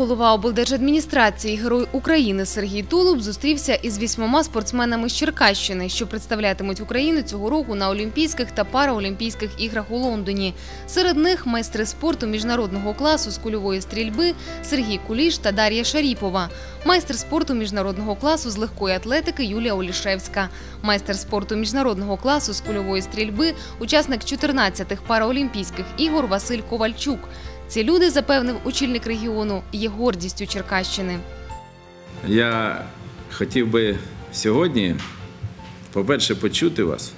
Голова облдержадміністрації Герой України Сергій Тулуб зустрівся із вісьмома спортсменами з Черкащини, що представлятимуть Україну цього року на Олімпійських та Параолімпійських іграх у Лондоні. Серед них майстри спорту міжнародного класу з кульової стрільби Сергій Куліш та Дар'я Шаріпова, майстер спорту міжнародного класу з легкої атлетики Юлія Олішевська, майстер спорту міжнародного класу з кульової стрільби, учасник 14-х Параолімпійських ігор Василь Ковальчук. Ці люди, запевнив очільник регіону, є гордістю Черкащини. Я хотів би сьогодні, по-перше, почути вас.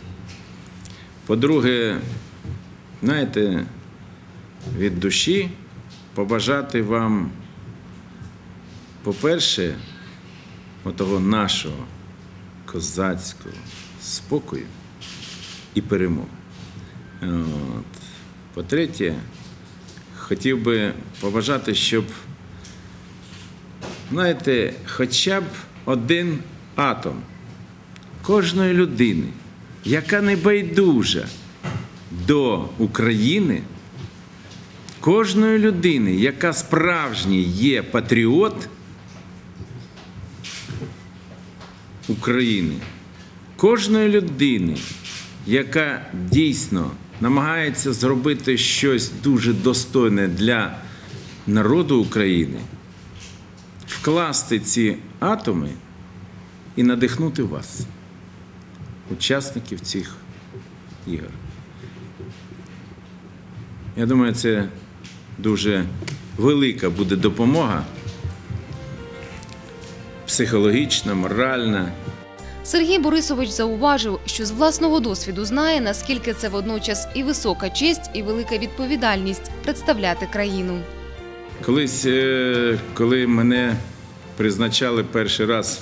По-друге, знаєте, від душі побажати вам, по-перше, отого нашого козацького спокою і перемоги. По-третє, хотів би побажати, щоб знаєте, хоча б один атом кожної людини, яка не байдужа до України, кожної людини, яка справжній є патріот України, кожної людини, яка дійсно намагається зробити щось дуже достойне для народу України вкласти ці атоми і надихнути вас, учасників цих ігор. Я думаю, це дуже велика буде допомога психологічна, моральна. Сергій Борисович зауважив, що з власного досвіду знає, наскільки це водночас і висока честь, і велика відповідальність представляти країну. Колись, е, коли мене призначали перший раз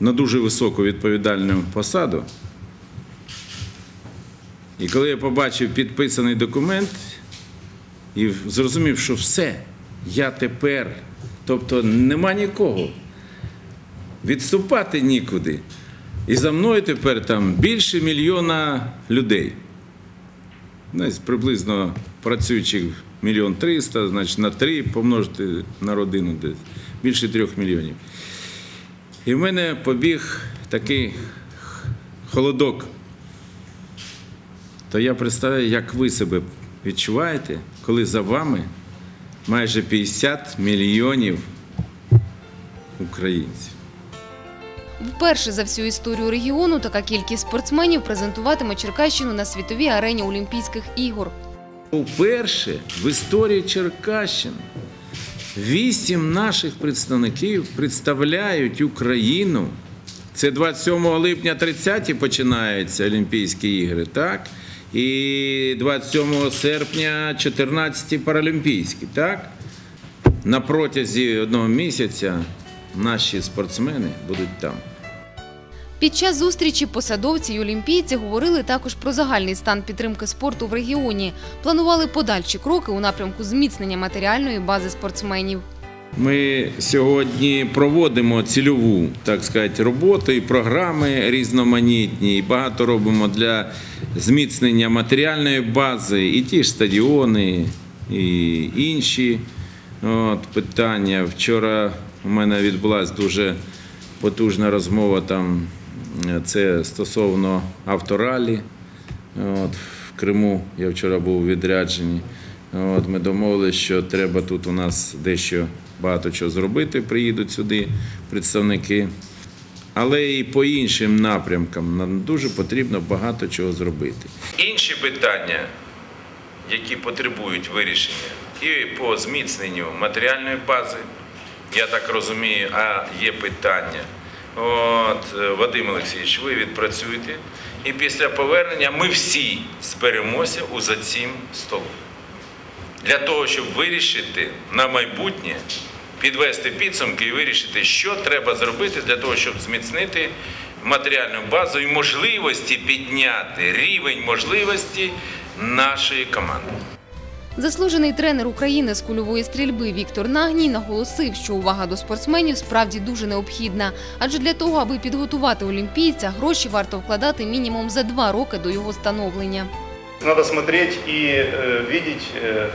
на дуже високу відповідальну посаду, і коли я побачив підписаний документ і зрозумів, що все, я тепер, тобто нема нікого, відступати нікуди. І за мною тепер там більше мільйона людей. Десь приблизно працюючих мільйон триста, значить на три помножити на родину десь більше трьох мільйонів. І в мене побіг такий холодок. То я представляю, як ви себе відчуваєте, коли за вами майже 50 мільйонів українців. Вперше за всю історію регіону така кількість спортсменів презентуватиме Черкащину на світовій арені Олімпійських ігор. Уперше в історії Черкащини вісім наших представників представляють Україну. Це 27 липня 30-ті починаються Олімпійські ігри, так? І 27 серпня 14 ті Паралімпійські, так? На протязі одного місяця наші спортсмени будуть там. Під час зустрічі посадовці й олімпійці говорили також про загальний стан підтримки спорту в регіоні. Планували подальші кроки у напрямку зміцнення матеріальної бази спортсменів. Ми сьогодні проводимо цільову, так сказати, роботу і програми різноманітні. І багато робимо для зміцнення матеріальної бази, і ті ж стадіони, і інші от, питання. Вчора у мене відбулася дуже потужна розмова там. Це стосовно авторалі. От, в Криму я вчора був у відрядженні. От, ми домовилися, що треба тут у нас дещо багато чого зробити. Приїдуть сюди представники. Але і по іншим напрямкам нам дуже потрібно багато чого зробити. Інші питання, які потребують вирішення, і по зміцненню матеріальної бази, я так розумію, а є питання. От, е, Вадим Олексійович, ви відпрацюєте, і після повернення ми всі зберемося у за цим столом. Для того, щоб вирішити на майбутнє, підвести підсумки і вирішити, що треба зробити для того, щоб зміцнити матеріальну базу і можливості підняти рівень можливості нашої команди. Заслужений тренер України з кульової стрільби Віктор Нагній наголосив, що увага до спортсменів справді дуже необхідна. Адже для того, аби підготувати олімпійця, гроші варто вкладати мінімум за два роки до його становлення. Надо смотреть и э, видеть э,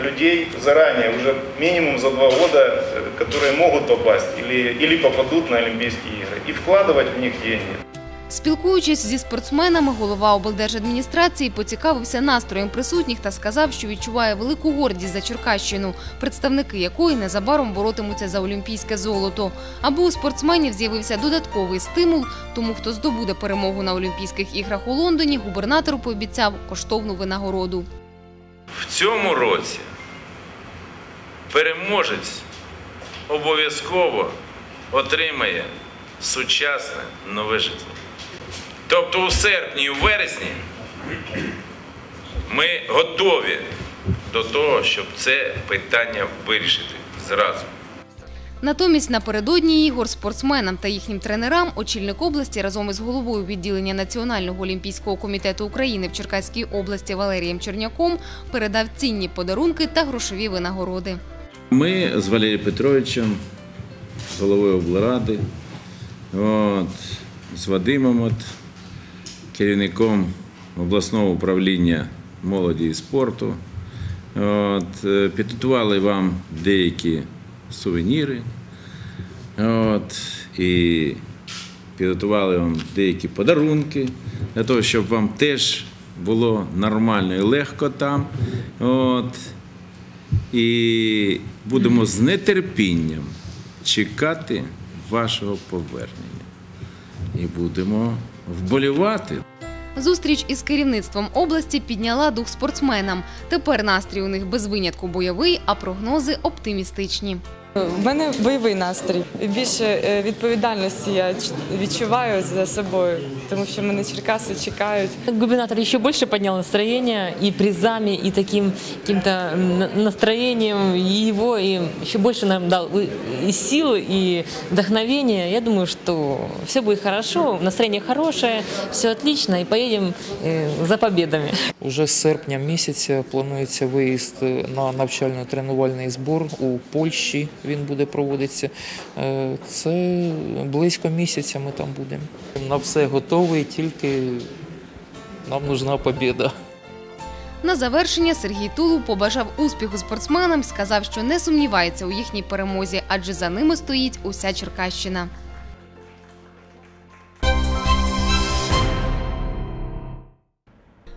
людей заранее, уже минимум за два года, э, которые могут попасть или, или попадут на Олимпийские игры, и вкладывать в них деньги. Спілкуючись зі спортсменами, голова облдержадміністрації поцікавився настроєм присутніх та сказав, що відчуває велику гордість за Черкащину, представники якої незабаром боротимуться за олімпійське золото. Аби у спортсменів з'явився додатковий стимул, тому хто здобуде перемогу на Олімпійських іграх у Лондоні, губернатор пообіцяв коштовну винагороду. В цьому році переможець обов'язково отримає сучасне нове житло. Тобто у серпні і у вересні ми готові до того, щоб це питання вирішити зразу. Натомість напередодні ігор спортсменам та їхнім тренерам очільник області разом із головою відділення Національного олімпійського комітету України в Черкаській області Валерієм Черняком передав цінні подарунки та грошові винагороди. Ми з Валерієм Петровичем, з головою облради, от, з Вадимом, от, керівником обласного управління молоді і спорту, от, е, підготували вам деякі сувеніри. От, і підготували вам деякі подарунки для того, щоб вам теж було нормально і легко там. От, і будемо з нетерпінням чекати вашого повернення. І будемо вболівати. Зустріч із керівництвом області підняла дух спортсменам. Тепер настрій у них без винятку бойовий, а прогнози оптимістичні. В мене бойовий настрій. Більше е, відповідальності я ч- відчуваю за собою, тому що мене Черкаси чекають. Губернатор еще больше поднял настроение и призами, и таким каким-то м, настроением и его, и еще нам дал и и силы, и вдохновения. Я думаю, что все будет хорошо, настроение хорошее, все отлично, и поедем э, за победами. Уже з серпня місяця планується виїзд на навчально-тренувальний збор у Польщі. Він буде проводитися. Е, Це близько місяця ми там будемо. На все готовий, тільки нам нужна побіда. На завершення Сергій Тулу побажав успіху спортсменам, сказав, що не сумнівається у їхній перемозі, адже за ними стоїть уся Черкащина.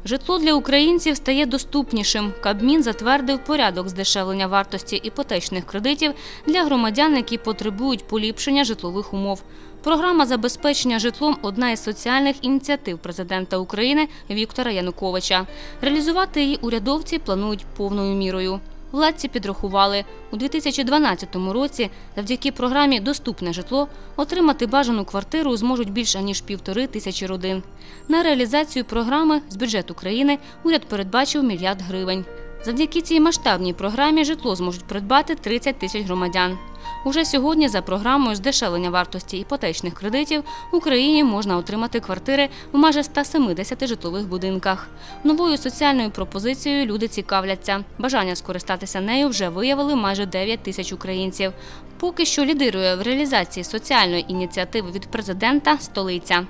Житло для українців стає доступнішим. Кабмін затвердив порядок здешевлення вартості іпотечних кредитів для громадян, які потребують поліпшення житлових умов. Програма забезпечення житлом одна із соціальних ініціатив президента України Віктора Януковича. Реалізувати її урядовці планують повною мірою. Владці підрахували, у 2012 році завдяки програмі Доступне житло отримати бажану квартиру зможуть більше ніж півтори тисячі родин. На реалізацію програми з бюджету країни уряд передбачив мільярд гривень. Завдяки цій масштабній програмі житло зможуть придбати 30 тисяч громадян. Уже сьогодні за програмою здешевлення вартості іпотечних кредитів в Україні можна отримати квартири в майже 170 житлових будинках. Новою соціальною пропозицією люди цікавляться. Бажання скористатися нею вже виявили майже 9 тисяч українців. Поки що лідирує в реалізації соціальної ініціативи від президента столиця.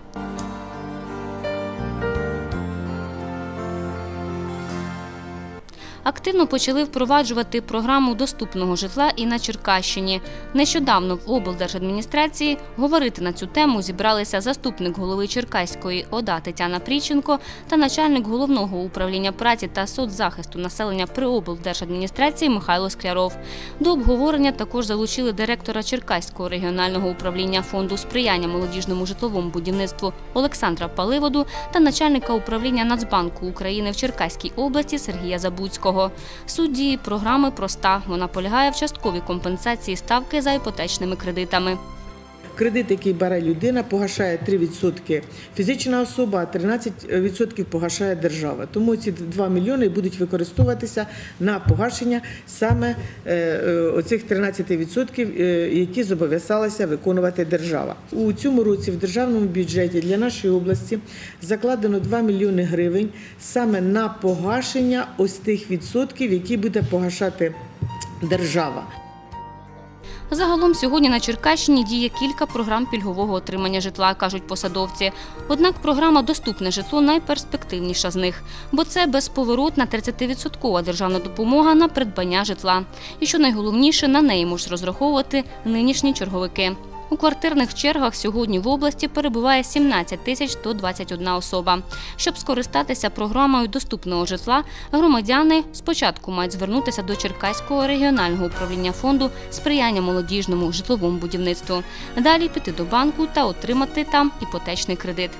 Активно почали впроваджувати програму доступного житла і на Черкащині. Нещодавно в облдержадміністрації говорити на цю тему зібралися заступник голови Черкаської ОДА Тетяна Пріченко та начальник головного управління праці та соцзахисту населення при облдержадміністрації Михайло Скляров. До обговорення також залучили директора Черкаського регіонального управління фонду сприяння молодіжному житловому будівництву Олександра Паливоду та начальника управління Нацбанку України в Черкаській області Сергія Забуцького. Суть програми проста. Вона полягає в частковій компенсації ставки за іпотечними кредитами. Кредит, який бере людина, погашає 3% фізична особа, а 13% погашає держава. Тому ці 2 мільйони будуть використовуватися на погашення саме е, е, оцих 13%, е, які зобов'язалася виконувати держава. У цьому році в державному бюджеті для нашої області закладено 2 мільйони гривень саме на погашення ось тих відсотків, які буде погашати держава. Загалом сьогодні на Черкащині діє кілька програм пільгового отримання житла, кажуть посадовці. Однак програма Доступне житло найперспективніша з них, бо це безповоротна 30% державна допомога на придбання житла. І що найголовніше, на неї можуть розраховувати нинішні черговики. У квартирних чергах сьогодні в області перебуває 17 тисяч 121 особа. Щоб скористатися програмою доступного житла, громадяни спочатку мають звернутися до Черкаського регіонального управління фонду сприяння молодіжному житловому будівництву. Далі піти до банку та отримати там іпотечний кредит.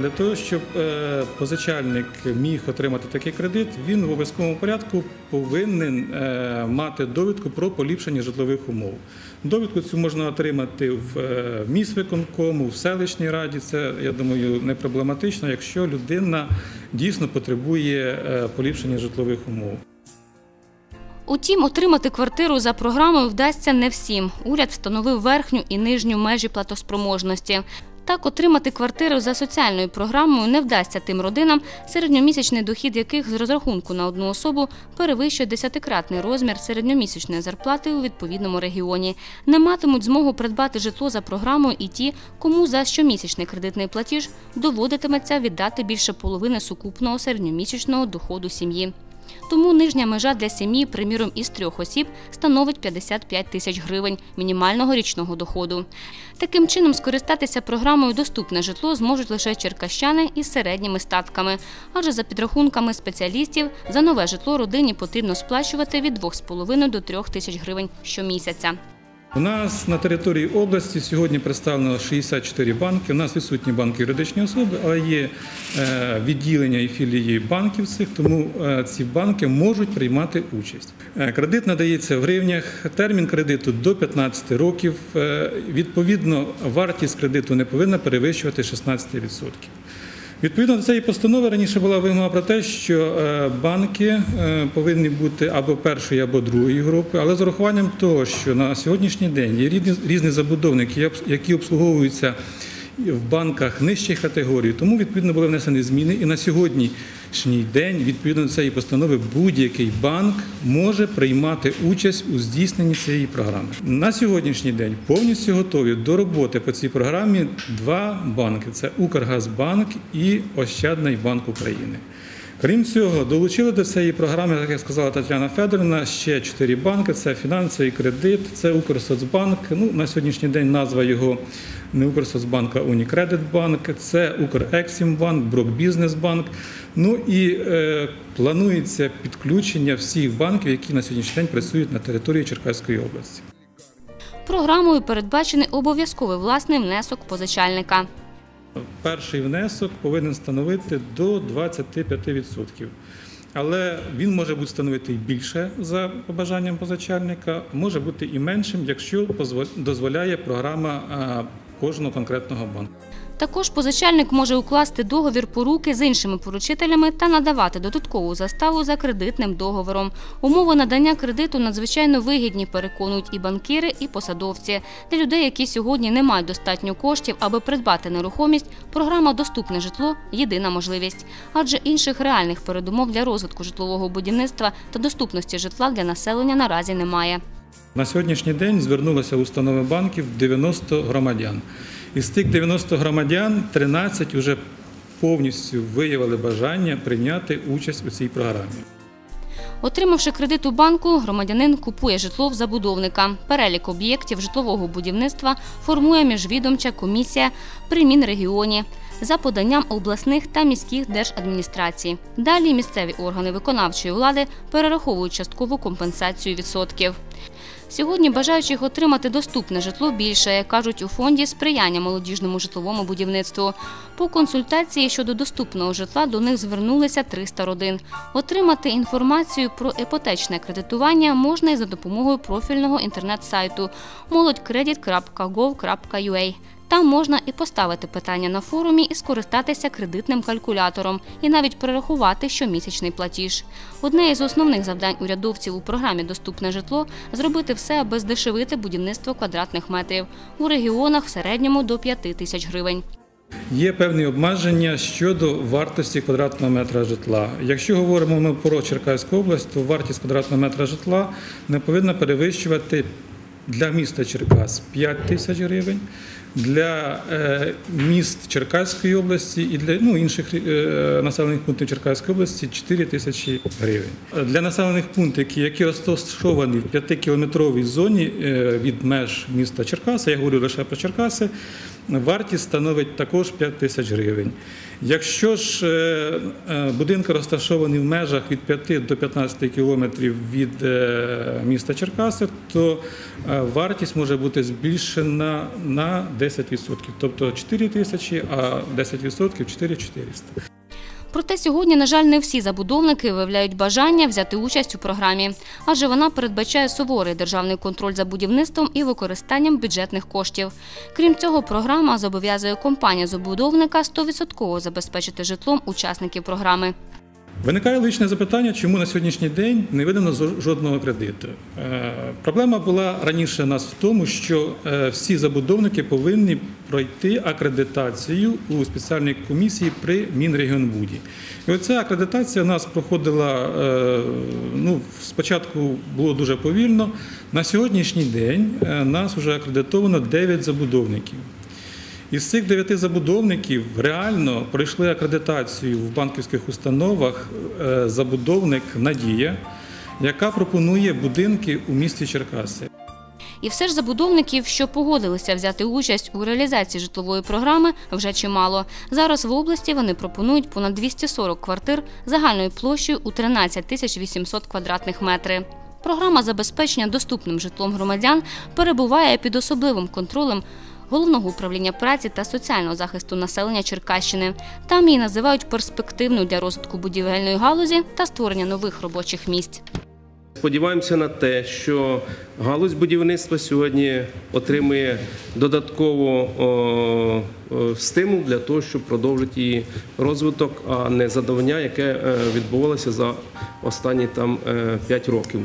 Для того, щоб е, позичальник міг отримати такий кредит, він в обов'язковому порядку повинен е, мати довідку про поліпшення житлових умов. Довідку цю можна отримати в е, міськвиконкому, в селищній раді. Це, я думаю, не проблематично, якщо людина дійсно потребує поліпшення житлових умов. Утім, отримати квартиру за програмою вдасться не всім. Уряд встановив верхню і нижню межі платоспроможності. Так, отримати квартиру за соціальною програмою не вдасться тим родинам, середньомісячний дохід яких з розрахунку на одну особу перевищує десятикратний розмір середньомісячної зарплати у відповідному регіоні. Не матимуть змогу придбати житло за програмою і ті, кому за щомісячний кредитний платіж доводитиметься віддати більше половини сукупного середньомісячного доходу сім'ї. Тому нижня межа для сім'ї, приміром, із трьох осіб становить 55 тисяч гривень мінімального річного доходу. Таким чином, скористатися програмою Доступне житло зможуть лише черкащани із середніми статками. Адже за підрахунками спеціалістів за нове житло родині потрібно сплачувати від 2,5 до 3 тисяч гривень щомісяця. У нас на території області сьогодні представлено 64 банки. У нас відсутні банки юридичні особи, але є е, відділення і філії банків цих, тому е, ці банки можуть приймати участь. Е, Кредит надається в гривнях, термін кредиту до 15 років. Відповідно, вартість кредиту не повинна перевищувати 16%. Відповідно до цієї постанови раніше була вимога про те, що е, банки е, повинні бути або першої, або другої групи, але з урахуванням того, що на сьогоднішній день є різні, забудовники, які обслуговуються в банках нижчих категорій, тому відповідно були внесені зміни. І на сьогоднішній день, відповідно до цієї постанови, будь-який банк може приймати участь у здійсненні цієї програми. На сьогоднішній день повністю готові до роботи по цій програмі два банки: це Укргазбанк і Ощадний банк України. Крім цього, долучили до цієї програми, як я сказала Тетяна Федорівна, ще чотири банки: це фінансовий кредит, це Укрсоцбанк. Ну на сьогоднішній день назва його не Укрсоцбанк, а Унікредитбанк, це Укрексімбанк, Брокбізнесбанк. Ну і е, планується підключення всіх банків, які на сьогоднішній день працюють на території Черкаської області. Програмою передбачений обов'язковий власний внесок позичальника. Перший внесок повинен становити до 25%. Але він може бути становити і більше за побажанням позичальника, може бути і меншим, якщо дозволяє програма кожного конкретного банку. Також позичальник може укласти договір поруки з іншими поручителями та надавати додаткову заставу за кредитним договором. Умови надання кредиту надзвичайно вигідні, переконують і банкіри, і посадовці. Для людей, які сьогодні не мають достатньо коштів, аби придбати нерухомість, програма Доступне житло єдина можливість. Адже інших реальних передумов для розвитку житлового будівництва та доступності житла для населення наразі немає. На сьогоднішній день звернулося в установи банків 90 громадян. Із тих 90 громадян 13 вже повністю виявили бажання прийняти участь у цій програмі. Отримавши кредит у банку, громадянин купує житло в забудовника. Перелік об'єктів житлового будівництва формує міжвідомча комісія при Мінрегіоні за поданням обласних та міських держадміністрацій. Далі місцеві органи виконавчої влади перераховують часткову компенсацію відсотків. Сьогодні бажаючих отримати доступне житло більше, як кажуть у фонді сприяння молодіжному житловому будівництву. По консультації щодо доступного житла до них звернулися 300 родин. Отримати інформацію про іпотечне кредитування можна і за допомогою профільного інтернет-сайту молодькредит.gov.ua. Там можна і поставити питання на форумі і скористатися кредитним калькулятором, і навіть перерахувати щомісячний платіж. Одне із основних завдань урядовців у програмі Доступне житло зробити все, аби здешевити будівництво квадратних метрів у регіонах в середньому до 5 тисяч гривень. Є певні обмеження щодо вартості квадратного метра житла. Якщо говоримо ми про Черкаську область, то вартість квадратного метра житла не повинна перевищувати для міста Черкас 5 тисяч гривень, для е, міст Черкаської області і для ну, інших е, населених пунктів Черкаської області 4 тисячі гривень. Для населених пунктів, які, розташовані в 5-кілометровій зоні е, від меж міста Черкаса, я говорю лише про Черкаси, вартість становить також 5 тисяч гривень. Якщо ж е, розташований будинки розташовані в межах від 5 до 15 кілометрів від е, міста Черкаси, то е, вартість може бути збільшена на 10%. Тобто 4 тисячі, а 10% 4400. Проте сьогодні, на жаль, не всі забудовники виявляють бажання взяти участь у програмі, адже вона передбачає суворий державний контроль за будівництвом і використанням бюджетних коштів. Крім цього, програма зобов'язує компанію-забудовника 100% забезпечити житлом учасників програми. Виникає личне запитання, чому на сьогоднішній день не видано жодного кредиту. Е, Проблема була раніше нас в тому, що е, всі забудовники повинні пройти акредитацію у спеціальній комісії при Мінрегіонбуді. І оця акредитація у нас проходила, е, ну, спочатку було дуже повільно. На сьогоднішній день нас вже акредитовано 9 забудовників. Із цих дев'яти забудовників реально пройшли акредитацію в банківських установах е, забудовник Надія, яка пропонує будинки у місті Черкаси. І все ж забудовників, що погодилися взяти участь у реалізації житлової програми, вже чимало. Зараз в області вони пропонують понад 240 квартир загальною площею у 13 тисяч 800 квадратних метрів. Програма забезпечення доступним житлом громадян перебуває під особливим контролем Головного управління праці та соціального захисту населення Черкащини. Там її називають перспективною для розвитку будівельної галузі та створення нових робочих місць. Сподіваємося на те, що галузь будівництва сьогодні отримує додатково стимул для того, щоб продовжити її розвиток, а не задовольня, яке е, відбувалося за останні там 5 років.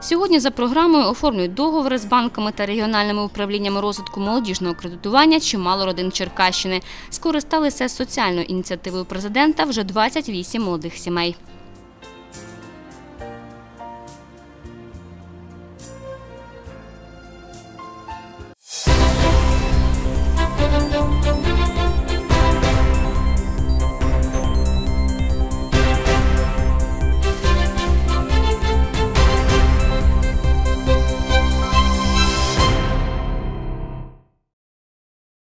Сьогодні за програмою оформлюють договори з банками та регіональними управліннями розвитку молодіжного кредитування чимало родин Черкащини. Скористалися соціальною ініціативою президента вже 28 молодих сімей.